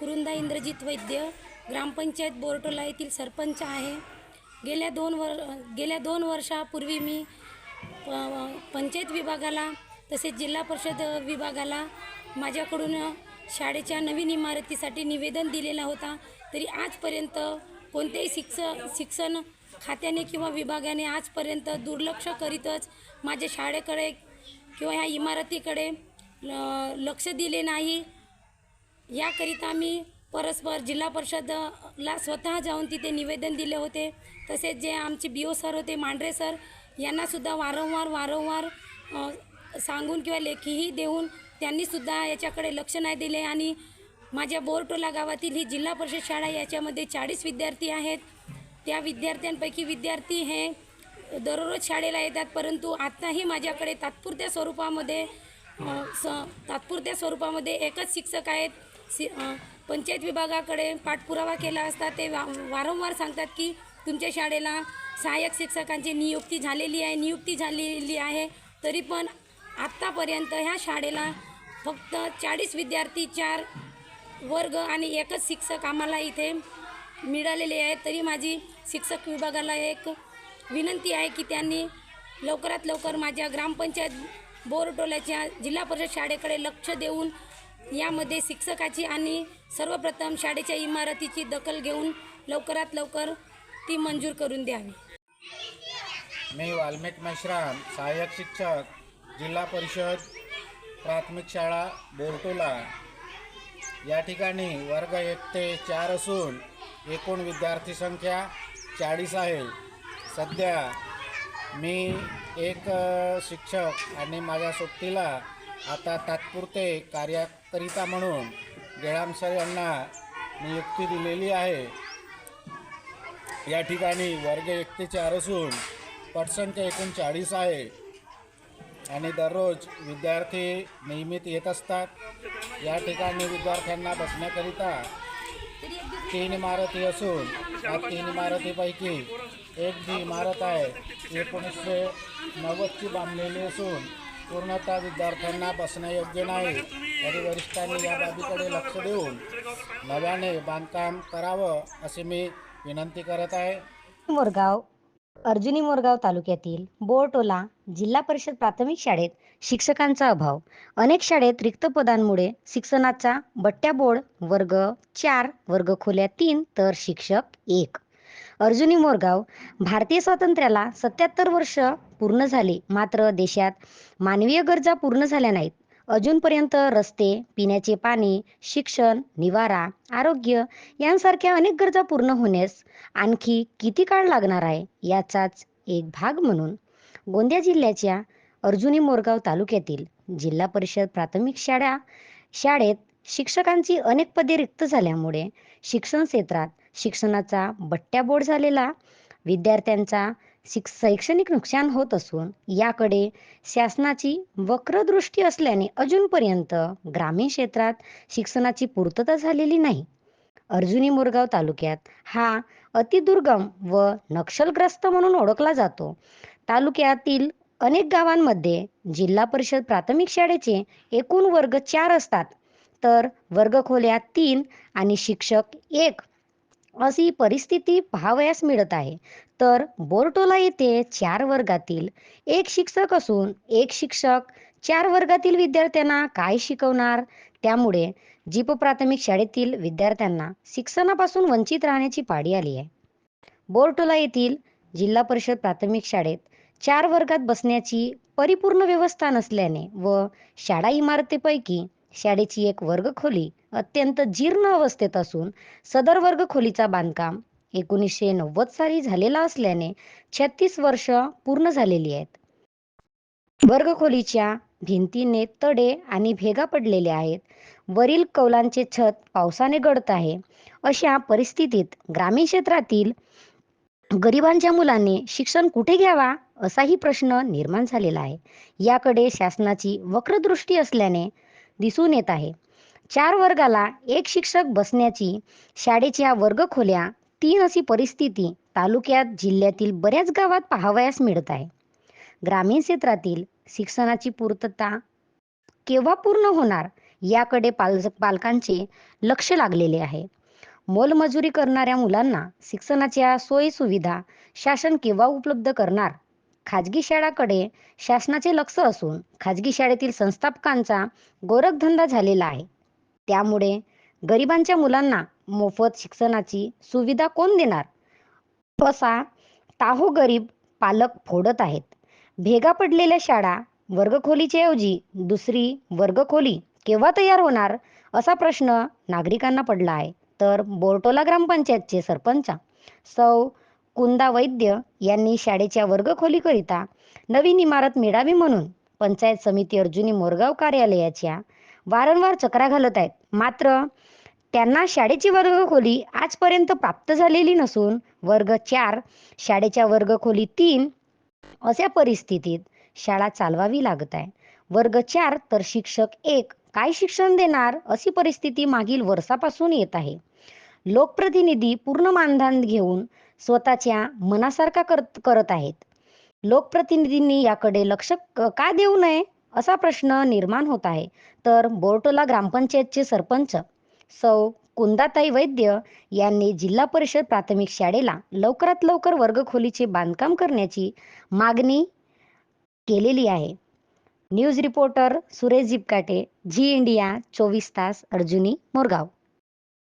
कुरुंदा इंद्रजित वैद्य ग्रामपंचायत बोरटोला येथील सरपंच आहे. गेल्या दोन वर गेल्या दोन वर्षापूर्वी मी प- पंचायत विभागाला तसेच जिल्हा परिषद विभागाला माझ्याकडून शाळेच्या नवीन इमारतीसाठी निवेदन दिलेला होता. तरी आजपर्यंत कोणत्याही शिक्ष शिक्षण खात्याने किंवा विभागाने आजपर्यंत दुर्लक्ष करीतच माझ्या शाळेकडे किंवा ह्या इमारतीकडे ल- लक्ष दिले नाही. याकरिता मी परस्पर जिल्हा परिषदला स्वतः जाऊन तिथे निवेदन दिले होते. तसेच जे आमचे बी ओ सर होते मांढरे सर यांनासुद्धा वारंवार वारंवार सांगून किंवा लेखीही देऊन त्यांनीसुद्धा याच्याकडे लक्ष नाही दिले आणि माझ्या बोरटोला गावातील ही जिल्हा परिषद शाळा याच्यामध्ये चाळीस विद्यार्थी आहेत. त्या विद्यार्थ्यांपैकी विद्यार्थी हे दररोज शाळेला येतात परंतु आत्ताही माझ्याकडे तात्पुरत्या स्वरूपामध्ये स तात्पुरत्या स्वरूपामध्ये एकच शिक्षक आहेत. सि पंचायत विभागाकडे पाठपुरावा केला असता ते वा वारंवार सांगतात की तुमच्या शाळेला सहाय्यक शिक्षकांची नियुक्ती झालेली आहे नियुक्ती झालेली आहे. तरी पण आत्तापर्यंत ह्या शाळेला फक्त चाळीस विद्यार्थी चार वर्ग आणि एकच शिक्षक आम्हाला इथे मिळालेले आहेत. तरी माझी शिक्षक विभागाला एक विनंती आहे की त्यांनी लवकरात लवकर माझ्या ग्रामपंचायत बोरटोल्याच्या जिल्हा परिषद शाळेकडे लक्ष देऊन यामध्ये शिक्षकाची आणि सर्वप्रथम शाळेच्या इमारतीची दखल घेऊन लवकरात लवकर ती मंजूर करून द्यावी. मी वाल्मिक मेश्राम सहाय्यक शिक्षक जिल्हा परिषद प्राथमिक शाळा बोरटोला. या ठिकाणी वर्ग एक ते चार असून एकूण विद्यार्थी संख्या चाळीस आहे. सध्या मी एक शिक्षक आणि माझ्या सोबतीला आता तात्पुरते करिता म्हणून गेळाम यांना नियुक्ती दिलेली आहे. या ठिकाणी वर्ग एक ते चार असून पटसंख्या एकूण चाळीस आहे. आणि दररोज विद्यार्थी नियमित येत असतात. या ठिकाणी विद्यार्थ्यांना बसण्याकरिता तीन इमारती असून या तीन इमारतीपैकी एक जी इमारत आहे एकोणीसशे नव्वदची बांधलेली असून पूर्णतः विद्यार्थ्यांना बसण्यायोग्य नाही. तरी वरिष्ठांनी या बाबीकडे लक्ष देऊन नव्याने बांधकाम करावं असे मी विनंती करत आहे. मोरगाव अर्जुनी मोरगाव तालुक्यातील बोरटोला जिल्हा परिषद प्राथमिक शाळेत शिक्षकांचा अभाव. अनेक शाळेत रिक्त पदांमुळे शिक्षणाचा बट्ट्या बोर्ड वर्ग चार वर्ग खोल्या तीन तर शिक्षक एक. अर्जुनी मोरगाव भारतीय स्वातंत्र्याला सत्याहत्तर वर्ष पूर्ण झाले. मात्र देशात मानवीय गरजा पूर्ण झाल्या नाहीत. अजूनपर्यंत रस्ते पिण्याचे पाणी शिक्षण निवारा आरोग्य यांसारख्या अनेक गरजा पूर्ण होण्यास आणखी किती काळ लागणार आहे याचाच एक भाग म्हणून गोंदिया जिल्ह्याच्या अर्जुनी मोरगाव तालुक्यातील जिल्हा परिषद प्राथमिक शाळा शाळेत शिक्षकांची अनेक पदे रिक्त झाल्यामुळे शिक्षण क्षेत्रात शिक्षणाचा बट्ट्याबोळ झालेला विद्यार्थ्यांचा शिक शैक्षणिक नुकसान होत असून याकडे शासनाची वक्रदृष्टी असल्याने अजूनपर्यंत ग्रामीण क्षेत्रात शिक्षणाची पूर्तता झालेली नाही. अर्जुनी मोरगाव तालुक्यात हा अतिदुर्गम व नक्षलग्रस्त म्हणून ओळखला जातो. तालुक्यातील अनेक गावांमध्ये जिल्हा परिषद प्राथमिक शाळेचे एकूण वर्ग चार असतात. तर वर्गखोल्या तीन आणि शिक्षक एक. अशी परिस्थिती पाहावयास मिळत आहे. तर बोर्टोला येथे चार वर्गातील एक शिक्षक असून एक शिक्षक चार वर्गातील विद्यार्थ्यांना काय शिकवणार? त्यामुळे जीप प्राथमिक शाळेतील विद्यार्थ्यांना शिक्षणापासून वंचित राहण्याची पाडी आली आहे. बोर्टोला येथील जिल्हा परिषद प्राथमिक शाळेत चार वर्गात बसण्याची परिपूर्ण व्यवस्था नसल्याने व शाळा इमारतीपैकी शाळेची एक वर्गखोली अत्यंत जीर्ण अवस्थेत असून सदर वर्गखोलीचा बांधकाम एकोणीसशे नव्वद साली झालेला असल्याने छत्तीस वर्ष पूर्ण झालेली आहेत. वर्गखोलीच्या भिंतीने तडे आणि भेगा पडलेल्या आहेत. वरील कौलांचे छत पावसाने गळत आहे. अशा परिस्थितीत ग्रामीण क्षेत्रातील गरिबांच्या मुलांनी शिक्षण कुठे घ्यावा असाही प्रश्न निर्माण झालेला आहे. याकडे शासनाची वक्रदृष्टी असल्याने दिसून येत आहे. चार वर्गाला एक शिक्षक बसण्याची शाळेच्या वर्गखोल्या तीन अशी परिस्थिती तालुक्यात जिल्ह्यातील बऱ्याच गावात पाहावयास मिळत आहे. ग्रामीण क्षेत्रातील शिक्षणाची पूर्तता केव्हा पूर्ण होणार याकडे पाल पालकांचे लक्ष लागलेले आहे. मोलमजुरी करणाऱ्या मुलांना शिक्षणाच्या सोयी सुविधा शासन केव्हा उपलब्ध करणार? खाजगी शाळाकडे शासनाचे लक्ष असून खाजगी शाळेतील संस्थापकांचा गोरखधंदा झालेला आहे. त्यामुळे गरिबांच्या मुलांना मोफत शिक्षणाची सुविधा कोण देणार? असा ताहो गरीब पालक फोडत आहेत. भेगा पडलेल्या शाळा वर्गखोलीच्या ऐवजी दुसरी वर्गखोली केव्हा तयार होणार? असा प्रश्न नागरिकांना पडला आहे. तर बोरटोला ग्रामपंचायतचे सरपंच सौ कुंदा वैद्य यांनी शाळेच्या वर्गखोलीकरिता नवीन इमारत मिळावी म्हणून पंचायत समिती अर्जुनी मोरगाव कार्यालयाच्या वारंवार चक्रा घालत आहेत. मात्र त्यांना शाळेची वर्गखोली आजपर्यंत प्राप्त झालेली नसून वर्ग चार शाळेच्या वर्गखोली तीन अशा परिस्थितीत शाळा चालवावी लागत आहे. वर्ग चार तर शिक्षक एक काय शिक्षण देणार अशी परिस्थिती मागील वर्षापासून येत आहे. लोकप्रतिनिधी पूर्ण मानधन घेऊन स्वतःच्या मनासारखा करत करत आहेत. लोकप्रतिनिधींनी याकडे लक्ष का देऊ नये? असा प्रश्न निर्माण होत आहे. तर बोर्टोला ग्रामपंचायतचे सरपंच सौ. कुंदाताई वैद्य यांनी जिल्हा परिषद प्राथमिक शाळेला लवकरात लवकर वर्गखोलीचे बांधकाम करण्याची मागणी केलेली आहे. News reporter Suresh Jipkate Zee India चोवीस तास अर्जुनी मोरगाव.